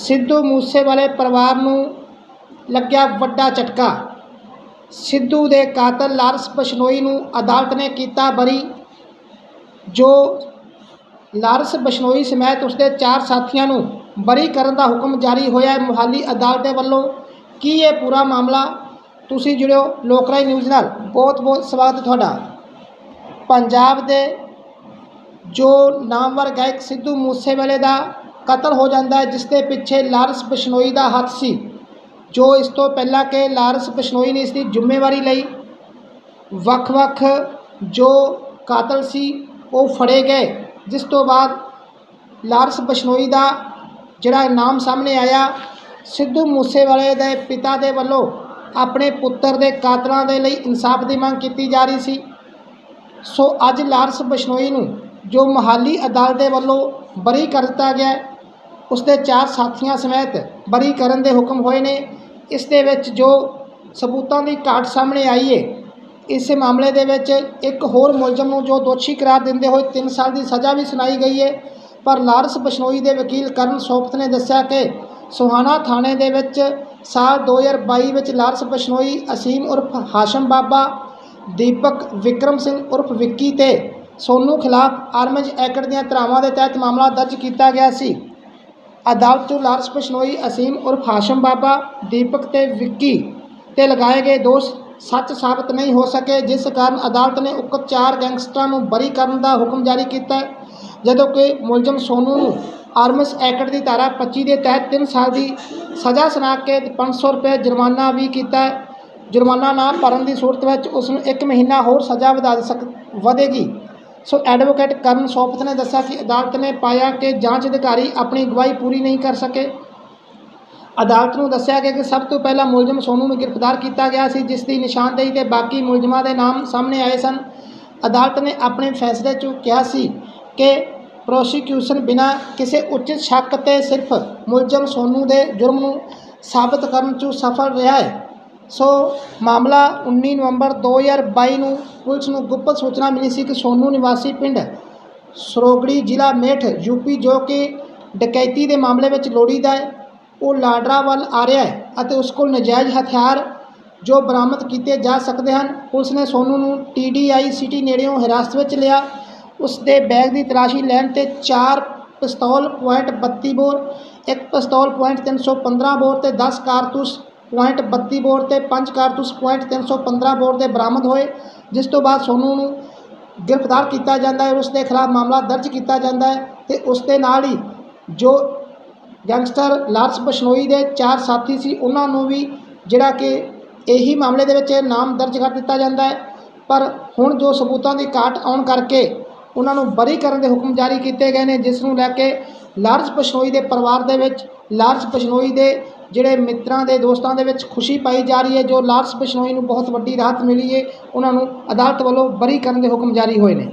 ਸਿੱਧੂ ਮੂਸੇਵਾਲੇ ਪਰਿਵਾਰ ਨੂੰ ਲੱਗਿਆ ਵੱਡਾ ਝਟਕਾ। ਸਿੱਧੂ ਦੇ ਕਾਤਲ ਲਾਰਸ ਬਸ਼ਨੋਈ ਨੂੰ ਅਦਾਲਤ ਨੇ ਕੀਤਾ ਬਰੀ, ਜੋ ਲਾਰਸ ਬਸ਼ਨੋਈ ਸਮੇਤ ਉਸਦੇ ਚਾਰ ਸਾਥੀਆਂ ਨੂੰ ਬਰੀ ਕਰਨ ਦਾ ਹੁਕਮ ਜਾਰੀ ਹੋਇਆ ਹੈ। ਮੁਹਾਲੀ ਅਦਾਲਤ ਦੇ ਵੱਲੋਂ ਕੀ ਇਹ ਪੂਰਾ ਮਾਮਲਾ? ਤੁਸੀਂ ਜੁੜਿਓ ਲੋਕਰਾਈ ਨਿਊਜ਼ ਨਾਲ। ਬਹੁਤ ਬਹੁਤ ਸਵਾਗਤ ਤੁਹਾਡਾ। ਪੰਜਾਬ ਦੇ ਜੋ ਨਾਮਵਰ ਗਾਇਕ ਸਿੱਧੂ ਮੂਸੇਵਾਲੇ ਦਾ ਕਤਲ ਹੋ ਜਾਂਦਾ ਹੈ, ਜਿਸ ਦੇ ਪਿੱਛੇ ਲਾਰਸ ਬਿਸ਼ਨੋਈ ਦਾ ਹੱਥ ਸੀ, ਜੋ ਇਸ ਤੋਂ ਪਹਿਲਾਂ ਕਿ ਲਾਰਸ ਬਿਸ਼ਨੋਈ ਨੇ ਇਸ ਦੀ ਜ਼ਿੰਮੇਵਾਰੀ ਲਈ ਵੱਖ-ਵੱਖ ਜੋ ਕਾਤਲ ਸੀ, ਉਹ ਫੜੇ ਗਏ, ਜਿਸ ਤੋਂ ਬਾਅਦ ਲਾਰਸ ਬਿਸ਼ਨੋਈ ਦਾ ਜਿਹੜਾ ਨਾਮ ਸਾਹਮਣੇ ਆਇਆ, ਸਿੱਧੂ ਮੂਸੇਵਾਲੇ ਦੇ ਪਿਤਾ ਦੇ ਵੱਲੋਂ ਆਪਣੇ ਪੁੱਤਰ ਦੇ ਕਾਤਲਾਂ ਦੇ ਲਈ ਇਨਸਾਫ ਦੀ ਮੰਗ ਕੀਤੀ ਜਾ ਰਹੀ ਸੀ। ਸੋ ਅੱਜ ਲਾਰਸ ਬਿਸ਼ਨੋਈ ਨੂੰ ਜੋ ਮਹਾਲੀ ਅਦਾਲਤ ਦੇ ਵੱਲੋਂ ਬਰੀ ਕਰ ਦਿੱਤਾ ਗਿਆ ਉਸ ਦੇ ਚਾਰ ਸਾਥੀਆਂ ਸਮੇਤ ਬਰੀ ਕਰਨ ਦੇ ਹੁਕਮ ਹੋਏ ਨੇ। ਇਸ ਦੇ ਵਿੱਚ ਜੋ ਸਬੂਤਾਂ ਦੀ ਘਾਟ ਸਾਹਮਣੇ ਆਈ ਹੈ ਇਸ ਮਾਮਲੇ ਦੇ ਵਿੱਚ ਇੱਕ ਹੋਰ ਮੁਲਜ਼ਮ ਨੂੰ ਜੋ ਦੋਸ਼ੀ ਕਰਾਰ ਦਿੰਦੇ ਹੋਏ 3 ਸਾਲ ਦੀ ਸਜ਼ਾ ਵੀ ਸੁਣਾਈ ਗਈ ਹੈ ਪਰ ਲਾਰਸ ਬਸ਼ਨੋਈ ਦੇ ਵਕੀਲ ਕਰਨ ਸੋਪਤ ਨੇ ਦੱਸਿਆ ਕਿ ਸੁਹਾਣਾ ਥਾਣੇ ਦੇ ਵਿੱਚ ਸਾਲ 2022 ਵਿੱਚ ਲਾਰਸ ਬਸ਼ਨੋਈ, ਅਸੀਮ ਉਰਫ ਹਾਸ਼ਮ ਬਾਬਾ, ਦੀਪਕ ਵਿਕਰਮ ਸਿੰਘ ਉਰਫ ਵਿੱਕੀ ਤੇ ਸੋਨੂ ਖਿਲਾਫ ਆਰਮਜ ਐਕਟ ਦੀਆਂ ਧਰਾਵਾਂ ਦੇ ਤਹਿਤ ਮਾਮਲਾ ਦਰਜ ਕੀਤਾ ਗਿਆ ਸੀ। ਅਦਾਲਤ ਨੂੰ ਲਾਰੈਂਸ ਬਿਸ਼ਨੋਈ ਅਸੀਮ ਉਰਫ ਹਾਸ਼ਮ ਬਾਬਾ, ਦੀਪਕ ਤੇ ਵਿੱਕੀ ਤੇ ਲਗਾਏ ਗਏ ਦੋਸ਼ ਸੱਚ ਸਾਬਤ ਨਹੀਂ ਹੋ ਸਕੇ, ਜਿਸ ਕਾਰਨ ਅਦਾਲਤ ਨੇ ਉਕਤ ਚਾਰ ਗੈਂਗਸਟਰਾਂ ਨੂੰ ਬਰੀ ਕਰਨ ਦਾ ਹੁਕਮ ਜਾਰੀ ਕੀਤਾ ਜਦੋਂ ਕਿ ਮੁਲਜ਼ਮ ਸੋਨੂ ਨੂੰ ਆਰਮਸ ਐਕਟ ਦੀ ਧਾਰਾ 25 ਦੇ ਤਹਿਤ 3 ਸਾਲ ਦੀ ਸਜ਼ਾ ਸੁਣਾ ਕੇ 500 ਰੁਪਏ ਜੁਰਮਾਨਾ ਵੀ ਕੀਤਾ ਜੁਰਮਾਨਾ ਨਾ ਭਰਨ ਦੀ ਸੂਰਤ ਵਿੱਚ ਉਸ ਨੂੰ 1 ਮਹੀਨਾ ਹੋਰ ਸਜ਼ਾ ਵਧਾ ਸਕ, ਵਧੇਗੀ। ਸੋ ਐਡਵੋਕੇਟ ਕਰਨ ਸੋਪਤ ਨੇ ਦੱਸਿਆ ਕਿ ਅਦਾਲਤ ਨੇ ਪਾਇਆ ਕਿ ਜਾਂਚ ਅਧਿਕਾਰੀ ਆਪਣੀ ਗਵਾਹੀ ਪੂਰੀ ਨਹੀਂ ਕਰ ਸਕੇ। ਅਦਾਲਤ ਨੂੰ ਦੱਸਿਆ ਗਿਆ ਕਿ ਸਭ ਤੋਂ ਪਹਿਲਾਂ ਮੁਲਜ਼ਮ ਸੋਨੂ ਨੂੰ ਗ੍ਰਿਫਤਾਰ ਕੀਤਾ ਗਿਆ ਸੀ, ਜਿਸ ਦੀ ਨਿਸ਼ਾਨਦੇਹੀ ਤੇ ਬਾਕੀ ਮੁਲਜ਼ਮਾਂ ਦੇ ਨਾਮ ਸਾਹਮਣੇ ਆਏ ਸਨ। ਅਦਾਲਤ ਨੇ ਆਪਣੇ ਫੈਸਲੇ 'ਚ ਕਿਹਾ ਸੀ ਕਿ ਪ੍ਰੋਸੀਕਿਊਸ਼ਨ ਬਿਨਾਂ ਕਿਸੇ ਉਚਿਤ ਸ਼ੱਕ ਤੇ ਸਿਰਫ ਮੁਲਜ਼ਮ ਸੋਨੂ ਦੇ ਜੁਰਮ ਨੂੰ ਸਾਬਤ ਕਰਨ 'ਚ ਸਫਲ ਰਿਹਾ ਹੈ। ਸੋ ਮਾਮਲਾ 19 ਨਵੰਬਰ 2022 ਨੂੰ ਪੁਲਿਸ ਨੂੰ ਗੁਪਤ ਸੂਚਨਾ ਮਿਲੀ ਸੀ ਕਿ ਸੋਨੂ ਨਿਵਾਸੀ ਪਿੰਡ ਸਰੋਗੜੀ ਜ਼ਿਲ੍ਹਾ ਮੇਠ ਯੂਪੀ ਜੋ ਕਿ ਡਕੈਤੀ ਦੇ ਮਾਮਲੇ ਵਿੱਚ ਲੋੜੀਦਾ ਹੈ, ਉਹ ਲਾਡਰਾ ਵੱਲ ਆ ਰਿਹਾ ਹੈ ਅਤੇ ਉਸ ਕੋਲ ਨਜਾਇਜ਼ ਹਥਿਆਰ ਜੋ ਬਰਾਮਦ ਕੀਤੇ ਜਾ ਸਕਦੇ ਹਨ। ਪੁਲਿਸ ਨੇ ਸੋਨੂ ਨੂੰ ਟੀਡੀਆਈ ਸਿਟੀ ਨੇੜਿਓਂ ਹਿਰਾਸਤ ਵਿੱਚ ਲਿਆ। ਉਸ ਦੇ ਬੈਗ ਦੀ ਤਲਾਸ਼ੀ ਲੈਣ ਤੇ ਚਾਰ ਪਿਸਤੌਲ, ਪੁਆਇੰਟ 32 ਬੋਰ, ਇੱਕ ਪਿਸਤੌਲ, ਪੁਆਇੰਟ 315 ਬੋਰ ਤੇ 10 ਕਾਰਤੂਸ 32 ਬੋਰ ਤੇ 5 ਕਾਰਤੂਸ, ਪੁਆਇੰਟ 315 ਬੋਰ ਦੇ ਬਰਾਮਦ ਹੋਏ, ਜਿਸ ਤੋਂ ਬਾਅਦ ਸੋਨੂ ਨੂੰ ਗ੍ਰਿਫਤਾਰ ਕੀਤਾ ਜਾਂਦਾ ਹੈ ਉਸ ਦੇ ਖਿਲਾਫ ਮਾਮਲਾ ਦਰਜ ਕੀਤਾ ਜਾਂਦਾ ਹੈ ਤੇ ਉਸ ਦੇ ਨਾਲ ਹੀ ਜੋ ਗੈਂਗਸਟਰ ਲਾਰੈਂਸ ਬਸ਼ਨੋਈ ਦੇ ਚਾਰ ਸਾਥੀ ਸੀ, ਉਹਨਾਂ ਨੂੰ ਵੀ ਜਿਹੜਾ ਕਿ ਇਹੀ ਮਾਮਲੇ ਦੇ ਵਿੱਚ ਨਾਮ ਦਰਜ ਕਰ ਦਿੱਤਾ ਜਾਂਦਾ ਹੈ। ਪਰ ਹੁਣ ਜੋ ਸਬੂਤਾਂ ਦੀ ਘਾਟ ਆਉਣ ਕਰਕੇ ਉਹਨਾਂ ਨੂੰ ਬਰੀ ਕਰਨ ਦੇ ਹੁਕਮ ਜਾਰੀ ਕੀਤੇ ਗਏ ਨੇ, ਜਿਸ ਨੂੰ ਲੈ ਕੇ ਲਾਰੈਂਸ ਬਿਸ਼ਨੋਈ ਦੇ ਪਰਿਵਾਰ ਦੇ ਵਿੱਚ, ਲਾਰੈਂਸ ਬਿਸ਼ਨੋਈ ਦੇ ਜਿਹੜੇ ਮਿੱਤਰਾਂ ਦੇ ਦੋਸਤਾਂ ਦੇ ਵਿੱਚ ਖੁਸ਼ੀ ਪਾਈ ਜਾ ਰਹੀ ਹੈ, ਜੋ ਲਾਰੈਂਸ ਬਿਸ਼ਨੋਈ ਨੂੰ ਬਹੁਤ ਵੱਡੀ ਰਾਹਤ ਮਿਲੀ ਹੈ, ਉਹਨਾਂ ਨੂੰ ਅਦਾਲਤ ਵੱਲੋਂ ਬਰੀ ਕਰਨ ਦੇ ਹੁਕਮ ਜਾਰੀ ਹੋਏ ਨੇ।